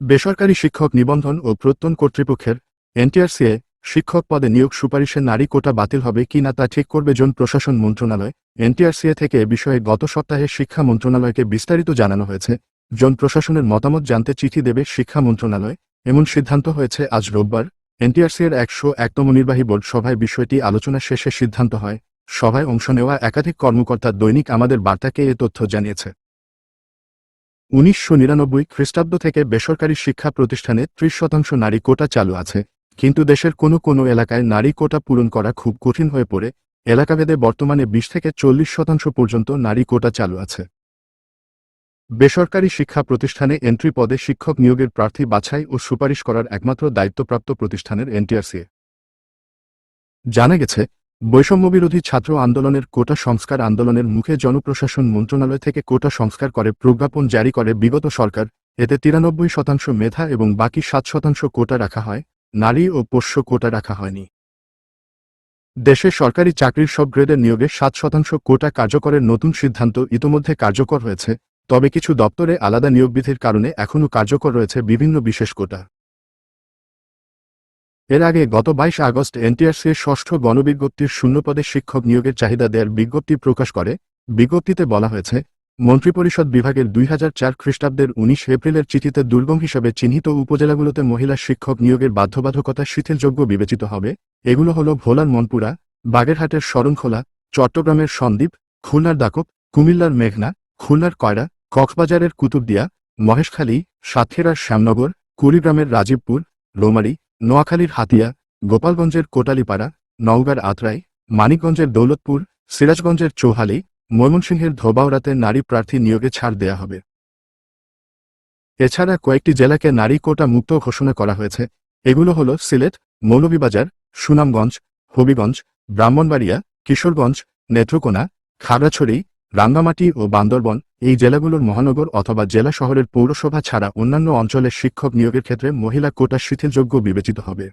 বেসরকারি শিক্ষক নিবন্ধন ও প্রত্যন কর্তৃপক্ষের এনটিআরসিএ শিক্ষক পদে নিয়োগ সুপারিশের নারী কোটা বাতিল হবে কি না তা ঠিক করবে জন প্রশাসন মন্ত্রণালয়। এনটিআরসিএ থেকে এ বিষয়ে গত সপ্তাহে শিক্ষা মন্ত্রণালয়কে বিস্তারিত জানানো হয়েছে। জন প্রশাসনের মতামত জানতে চিঠি দেবে শিক্ষা মন্ত্রণালয়। এমন সিদ্ধান্ত হয়েছে, আজ রোববার এনটিআরসিএর একশো একতম নির্বাহী বোর্ড সভায় বিষয়টি আলোচনা শেষে সিদ্ধান্ত হয়। সভায় অংশ নেওয়া একাধিক কর্মকর্তা দৈনিক আমাদের বার্তাকে এ তথ্য জানিয়েছে। উনিশশো নিরানব্বই খ্রিস্টাব্দ থেকে বেসরকারি শিক্ষা প্রতিষ্ঠানে ত্রিশ শতাংশ নারী কোটা চালু আছে, কিন্তু দেশের কোনো কোনো এলাকায় নারী কোটা পূরণ করা খুব কঠিন হয়ে পড়ে। এলাকাভেদে বর্তমানে বিশ থেকে চল্লিশ শতাংশ পর্যন্ত নারী কোটা চালু আছে। বেসরকারি শিক্ষা প্রতিষ্ঠানে এন্ট্রি পদে শিক্ষক নিয়োগের প্রার্থী বাছাই ও সুপারিশ করার একমাত্র দায়িত্বপ্রাপ্ত প্রতিষ্ঠানের এনটিআরসি। জানা গেছে বৈষম্যবিরোধী ছাত্র আন্দোলনের কোটা সংস্কার আন্দোলনের মুখে জনপ্রশাসন মন্ত্রণালয় থেকে কোটা সংস্কার করে প্রজ্ঞাপন জারি করে বিগত সরকার। এতে তিরানব্বই শতাংশ মেধা এবং বাকি সাত শতাংশ কোটা রাখা হয়, নারী ও পোষ্য কোটা রাখা হয়নি। দেশে সরকারি চাকরির সব গ্রেডের নিয়োগে সাত শতাংশ কোটা কার্যকরের নতুন সিদ্ধান্ত ইতোমধ্যে কার্যকর হয়েছে, তবে কিছু দপ্তরে আলাদা নিয়োগবিধির কারণে এখনও কার্যকর রয়েছে বিভিন্ন বিশেষ কোটা। এর আগে গত বাইশ আগস্ট এনটিআরসির ষষ্ঠ গণবিজ্ঞপ্তির শূন্যপদে শিক্ষক নিয়োগের চাহিদা দেওয়ার বিজ্ঞপ্তি প্রকাশ করে। বিজ্ঞপ্তিতে বলা হয়েছে, মন্ত্রিপরিষদ বিভাগের দুই হাজার চার খ্রিস্টাব্দের উনিশ এপ্রিলের চিঠিতে দুর্গম হিসাবে চিহ্নিত উপজেলাগুলোতে মহিলা শিক্ষক নিয়োগের বাধ্যবাধকতা শিথিলযোগ্য বিবেচিত হবে। এগুলো হল ভোলার মনপুরা, বাগেরহাটের শরণখোলা, চট্টগ্রামের সন্দ্বীপ, খুলনার দাকব কুমিল্লার মেঘনা, খুলনার কয়রা, কক্সবাজারের কুতুবদিয়া, মহেশখালী, সাতক্ষীরার শ্যামনগর, কুড়িগ্রামের রাজীবপুর, রৌমারী নোয়াখালীর হাতিয়া, গোপালগঞ্জের কোটালীপাড়া, নওগাঁর আত্রাই, মানিকগঞ্জের দৌলতপুর, সিরাজগঞ্জের চৌহালি, ময়মনসিংহের ধোবাউড়াতে নারী প্রার্থী নিয়োগে ছাড় দেয়া হবে। এছাড়া কয়েকটি জেলাকে নারী কোটা মুক্ত ঘোষণা করা হয়েছে। এগুলো হল সিলেট, মৌলভীবাজার, সুনামগঞ্জ, হবিগঞ্জ, ব্রাহ্মণবাড়িয়া, কিশোরগঞ্জ, নেত্রকোনা, খাগড়াছড়ি রাঙ্গামাটি ও বান্দরবন, এই জেলাগুলোর মহানগর অথবা জেলা শহরের পৌরসভা ছাড়া অন্যান্য অঞ্চলের শিক্ষক নিয়োগের ক্ষেত্রে মহিলা কোটা শিথিলযোগ্য বিবেচিত হবে।